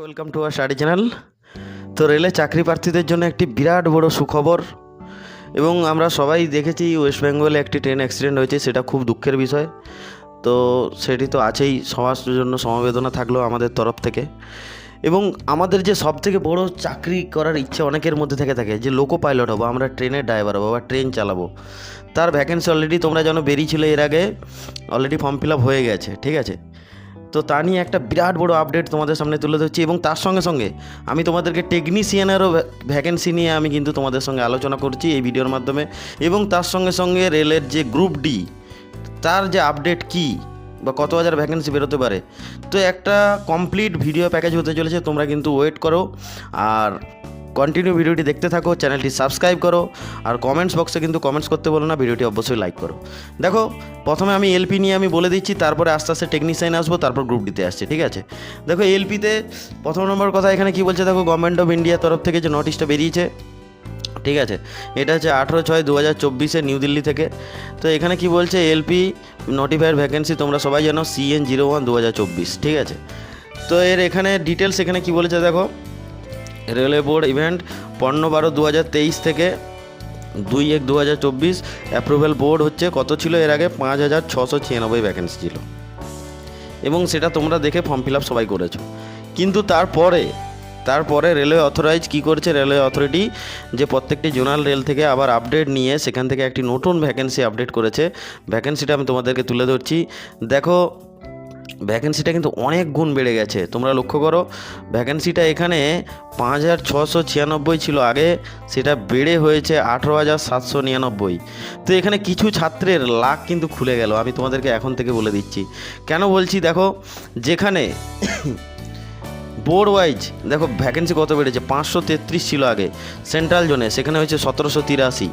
Welcome to R study channel তো রেলে চাকরি প্রার্থীদের জন্য একটি বিরাট বড় সুখবর এবং আমরা সবাই দেখেছি ওয়েস্ট বেঙ্গলে একটি ট্রেন অ্যাক্সিডেন্ট হয়েছে, সেটা খুব দুঃখের বিষয়। তো সেটি তো আছেই সমাজের জন্য সমবেদনা থাকল আমাদের তরফ থেকে। এবং আমাদের যে সব থেকে বড় চাকরি করার ইচ্ছে অনেকের মধ্যে থেকে থাকে, যে লোকো পাইলট হব, আমরা ট্রেনের ড্রাইভার হব বা ট্রেন চালাবো। তার ভ্যাকেন্সি অলরেডি তোমরা যেন বেরিয়েছিল এর আগে অলরেডি ফর্ম ফিল আপ হয়ে গেছে, ঠিক আছে? তো তা নিয়ে একটা বিরাট বড় আপডেট তোমাদের সামনে তুলে ধরছি এবং তার সঙ্গে সঙ্গে আমি তোমাদেরকে টেকনিশিয়ানেরও ভ্যাকেন্সি নিয়ে আমি কিন্তু তোমাদের সঙ্গে আলোচনা করছি এই ভিডিওর মাধ্যমে। এবং তার সঙ্গে সঙ্গে রেলের যে গ্রুপ ডি তার যে আপডেট কি বা কত হাজার ভ্যাকেন্সি বেরোতে পারে, তো একটা কমপ্লিট ভিডিও প্যাকেজ হতে চলেছে, তোমরা কিন্তু ওয়েট করো। আর কন্টিনিউ ভিডিওটি দেখতে থাকো চ্যানেলটি সাবস্ক্রাইব করো, আর কমেন্টস বক্সে কিন্তু কমেন্টস করতে বলো না, ভিডিওটি অবশ্যই লাইক করো। দেখো, প্রথমে আমি এলপি নিয়ে আমি বলে দিচ্ছি, তারপরে আস্তে আস্তে টেকনিশিয়ান আসব, তারপর গ্রুপ ডিতে আসছে, ঠিক আছে? দেখো এলপিতে প্রথম নম্বর কথা এখানে কি বলছে, দেখো গভর্নমেন্ট অফ ইন্ডিয়ার তরফ থেকে যে নোটিশটা বেরিয়েছে, ঠিক আছে? এটা হচ্ছে আঠেরো ছয় দু হাজার চব্বিশে নিউ দিল্লি থেকে। তো এখানে কি বলছে এলপি নোটিফাইড ভ্যাকেন্সি তোমরা সবাই জানো সিএন জিরো ওয়ান দু হাজার চব্বিশ, ঠিক আছে? তো এর এখানে ডিটেলস এখানে কি বলেছে, দেখো রেলওয়ে বোর্ড ইভেন্ট পনেরো বারো দু থেকে দুই এক দু হাজার চব্বিশ অ্যাপ্রুভেল বোর্ড হচ্ছে কত ছিল? এর আগে পাঁচ হাজার ছশো ছিয়ানব্বই ভ্যাকেন্সি ছিল। এবং সেটা তোমরা দেখে ফর্ম ফিল আপ সবাই করেছ। কিন্তু তারপরে তারপরে রেলওয়ে অথরাইজ কী করছে? রেলওয়ে অথরিটি যে প্রত্যেকটি জোনাল রেল থেকে আবার আপডেট নিয়ে সেখান থেকে একটি নতুন ভ্যাকেন্সি আপডেট করেছে। ভ্যাকেন্সিটা আমি তোমাদেরকে তুলে ধরছি। দেখো ভ্যাকেন্সিটা কিন্তু অনেক গুণ বেড়ে গেছে। তোমরা লক্ষ্য করো ভ্যাকেন্সিটা এখানে পাঁচ হাজার ছশো ছিয়ানব্বই ছিল আগে, সেটা বেড়ে হয়েছে আঠেরো হাজার সাতশো নিরানব্বই। তো এখানে কিছু ছাত্রের লাখ কিন্তু খুলে গেল, আমি তোমাদেরকে এখন থেকে বলে দিচ্ছি। কেন বলছি? দেখো, যেখানে বোর্ড ওয়াইজ দেখো ভ্যাকেন্সি কত বেড়েছে? পাঁচশো তেত্রিশ ছিল আগে সেন্ট্রাল জোনে সেখানে হয়েছে সতেরোশো তিরাশি।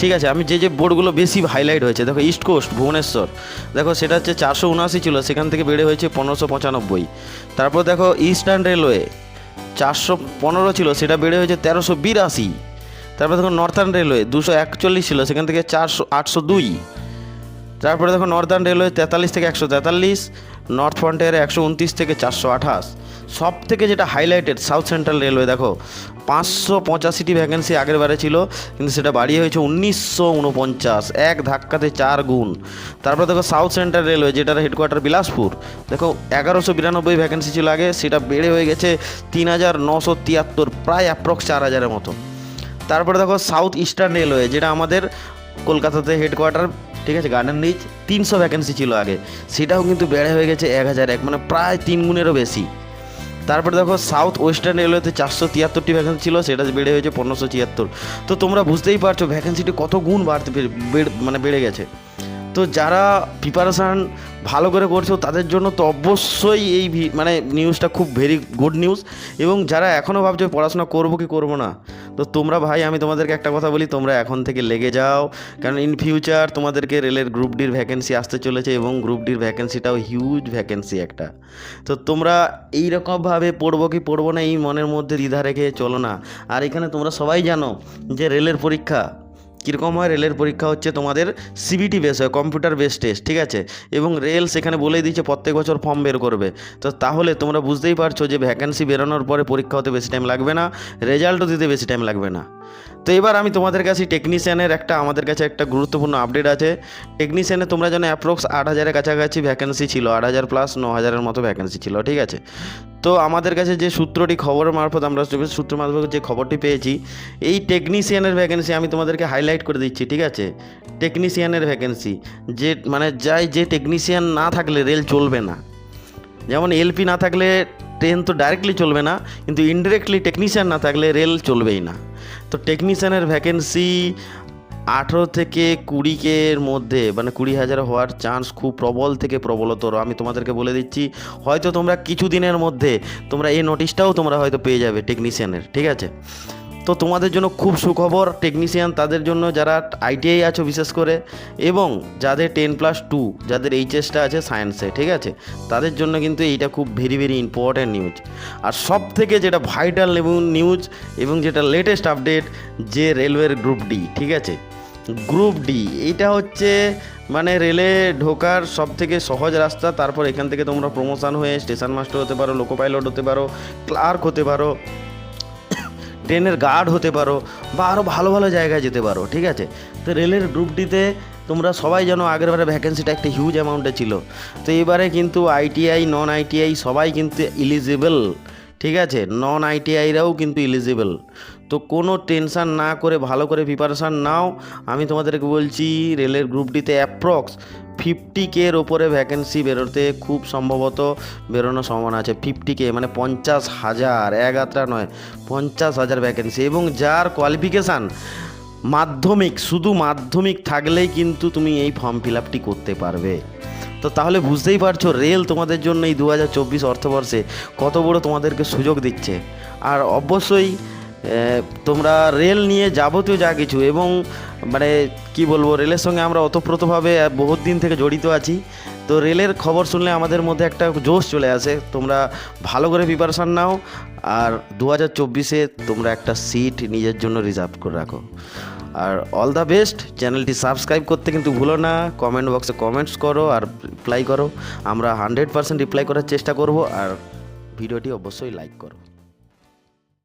ঠিক আছে, আমি যে যে বোর্ডগুলো বেশি হাইলাইট হয়েছে, দেখো ইস্ট কোস্ট ভুবনেশ্বর, দেখো সেটা হচ্ছে চারশো উনআশি ছিল, সেখান থেকে বেড়ে হয়েছে পনেরোশো পঁচানব্বই। তারপর দেখো ইস্টার্ন রেলওয়ে চারশো পনেরো ছিল, সেটা বেড়ে হয়েছে তেরোশো বিরাশি। তারপর দেখো নর্থার্ন রেলওয়ে দুশো একচল্লিশ ছিল, সেখান থেকে চারশো আটশো দুই। তারপরে দেখো নর্দার্ন রেলওয়ে তেতাল্লিশ থেকে একশো তেতাল্লিশ নর্থ ফ্রন্টিয়ারে একশো উনত্রিশ থেকে চারশো আঠাশ। সব থেকে যেটা হাইলাইটেড সাউথ সেন্ট্রাল রেলওয়ে দেখো, পাঁচশো পঁচাশিটি ভ্যাকেন্সি আগের বারে ছিল, কিন্তু সেটা বাড়িয়ে হয়েছে উনিশশো উনপঞ্চাশ, এক ধাক্কাতে চার গুণ। তারপরে দেখো সাউথ সেন্ট্রাল রেলওয়ে যেটার হেডকোয়ার্টার বিলাসপুর, দেখো, এগারোশো বিরানব্বই ভ্যাকেন্সি ছিল আগে, সেটা বেড়ে হয়ে গেছে তিন হাজার নশো তিয়াত্তর, প্রায় অ্যাপ্রক্স চার হাজারের মতো। তারপরে দেখো সাউথ ইস্টার্ন রেলওয়ে যেটা আমাদের কলকাতাতে হেডকোয়ার্টার ঠিক আছে গার্ডেন রিচ তিনশো ভ্যাকেন্সি ছিল আগে। সেটাও কিন্তু বেড়ে হয়ে গেছে এক হাজার এক মানে প্রায় তিন গুণেরও বেশি। তারপরে দেখো সাউথ ওয়েস্টার্ন রেলওয়েতে চারশো তিয়াত্তরটি ভ্যাকেন্সি ছিল, সেটা বেড়ে হয়েছে পনেরোশো ছিয়াত্তর তো তোমরা বুঝতেই পারছ ভ্যাকেন্সিটি কত গুণ বাড়তে মানে বেড়ে গেছে। তো যারা প্রিপারেশান ভালো করে করছ, তাদের জন্য তো অবশ্যই এই মানে নিউজটা খুব ভেরি গুড নিউজ এবং যারা এখনও ভাবছ পড়াশোনা করব কি করব না তো তোমরা ভাই, আমি তোমাদেরকে একটা কথা বলি, তোমরা এখন থেকে লেগে যাও। কারণ ইন ফিউচার তোমাদেরকে রেলের গ্রুপ ডির ভ্যাকেন্সি আসতে চলেছে এবং গ্রুপ ডির ভ্যাকেন্সিটাও হিউজ ভ্যাকেন্সি একটা। তো তোমরা এই এইরকমভাবে পড়ব কি পড়ব না, এই মনের মধ্যে দ্বিধা রেখে চলো না। আর এখানে তোমরা সবাই জানো যে রেলের পরীক্ষা কীরকম হয়? রেলের পরীক্ষা হচ্ছে তোমাদের সিবিটি বেস হয় কম্পিউটার বেস টেস্ট ঠিক আছে? এবং রেল সেখানে বলেই দিচ্ছে প্রত্যেক বছর ফর্ম বের করবে। তো তাহলে তোমরা বুঝতেই পারছ যে ভ্যাকেন্সি বেরোনোর পরে পরীক্ষা হতে বেশি টাইম লাগবে না রেজাল্টও দিতে বেশি টাইম লাগবে না। তো এবার আমি তোমাদের কাছে টেকনিশিয়ানের একটা, আমাদের কাছে একটা গুরুত্বপূর্ণ আপডেট আছে। টেকনিশিয়ানে তোমরা জানো অ্যাপ্রক্স আট হাজারের কাছাকাছি ভ্যাকেন্সি ছিল, আট হাজার প্লাস ন হাজারের মতো ভ্যাকেন্সি ছিল, ঠিক আছে? তো আমাদের কাছে যে সূত্রটি খবরের মারফত, আমরা সূত্র মারফত যে খবরটি পেয়েছি, এই টেকনিশিয়ানের ভ্যাকেন্সি আমি তোমাদেরকে হাইলাইট করে দিচ্ছি, ঠিক আছে? টেকনিশিয়ানের ভ্যাকেন্সি যে মানে যাই যে টেকনিশিয়ান না থাকলে রেল চলবে না। যেমন এলপি না থাকলে ট্রেন তো ডাইরেক্টলি চলবে না, কিন্তু ইনডিরেক্টলি টেকনিশিয়ান না থাকলে রেল চলবেই না। তো টেকনিশিয়ানের ভ্যাকেন্সি আঠেরো থেকে কুড়িকের মধ্যে মানে কুড়ি হাজার হওয়ার চান্স খুব প্রবল থেকে প্রবলতর। আমি তোমাদেরকে বলে দিচ্ছি, হয়তো তোমরা কিছু দিনের মধ্যে তোমরা এই নোটিশটাও তোমরা হয়তো পেয়ে যাবে টেকনিশিয়ানের ঠিক আছে? তো তোমাদের জন্য খুব সুখবর টেকনিশিয়ান তাদের জন্য যারা আইটিআই আছো বিশেষ করে, এবং যাদের টেন প্লাস টু যাদের এইচএসটা আছে সায়েন্সে ঠিক আছে? তাদের জন্য কিন্তু এইটা খুব ভেরি ভেরি ইম্পর্ট্যান্ট নিউজ আর সব থেকে যেটা ভাইটাল নিউজ এবং যেটা লেটেস্ট আপডেট যে রেলওয়ের গ্রুপ ডি ঠিক আছে? গ্রুপ ডি এটা হচ্ছে মানে রেলে ঢোকার সব থেকে সহজ রাস্তা, তারপর এখান থেকে তোমরা প্রমোশন হয়ে স্টেশন মাস্টার হতে পারো লোকো পাইলট হতে পারো ক্লার্ক হতে পারো ট্রেনের গার্ড হতে পারো বা আরও ভালো ভালো জায়গায় যেতে পারো, ঠিক আছে? তো রেলের গ্রুপ ডিতে তোমরা সবাই জানো আগের বারে ভ্যাকেন্সিটা একটা হিউজ অ্যামাউন্টে ছিল। তো এবারে কিন্তু আইটিআই নন আইটিআই সবাই কিন্তু ইলিজিবল ঠিক আছে? নন আইটিআইরাও কিন্তু ইলিজিবল তো কোনো টেনশান না করে, ভালো করে প্রিপারেশান নাও। আমি তোমাদেরকে বলছি, রেলের গ্রুপ ডিতে অ্যাপ্রক্স ফিফটি কের ওপরে ভ্যাকেন্সি বেরোতে খুব সম্ভবত বেরোনোর সম্ভাবনা আছে ফিফটি কে মানে পঞ্চাশ হাজার, এক আত্রা নয়, পঞ্চাশ হাজার ভ্যাকেন্সি এবং যার কোয়ালিফিকেশান মাধ্যমিক, শুধু মাধ্যমিক থাকলেই কিন্তু তুমি এই ফর্ম ফিল আপটি করতে পারবে। তো তাহলে বুঝতেই পারছ রেল তোমাদের জন্য এই দু হাজার চব্বিশ অর্থবর্ষে কত বড় তোমাদেরকে সুযোগ দিচ্ছে। আর অবশ্যই তোমরা রেল নিয়ে যাবতীয় যা কিছু এবং মানে কি বলব, রেলের সঙ্গে আমরা ওতপ্রোতভাবে বহুত দিন থেকে জড়িত আছি। তো রেলের খবর শুনলে আমাদের মধ্যে একটা জোশ চলে আসে। তোমরা ভালো করে প্রিপারেশান নাও আর দু হাজার চব্বিশে তোমরা একটা সিট নিজের জন্য রিজার্ভ করে রাখো। আর অল দ্য বেস্ট চ্যানেলটি সাবস্ক্রাইব করতে কিন্তু ভুলো না কমেন্ট বক্সে কমেন্টস করো আর রিপ্লাই করো। আমরা হান্ড্রেড পার্সেন্ট রিপ্লাই করার চেষ্টা করব আর ভিডিওটি অবশ্যই লাইক করো।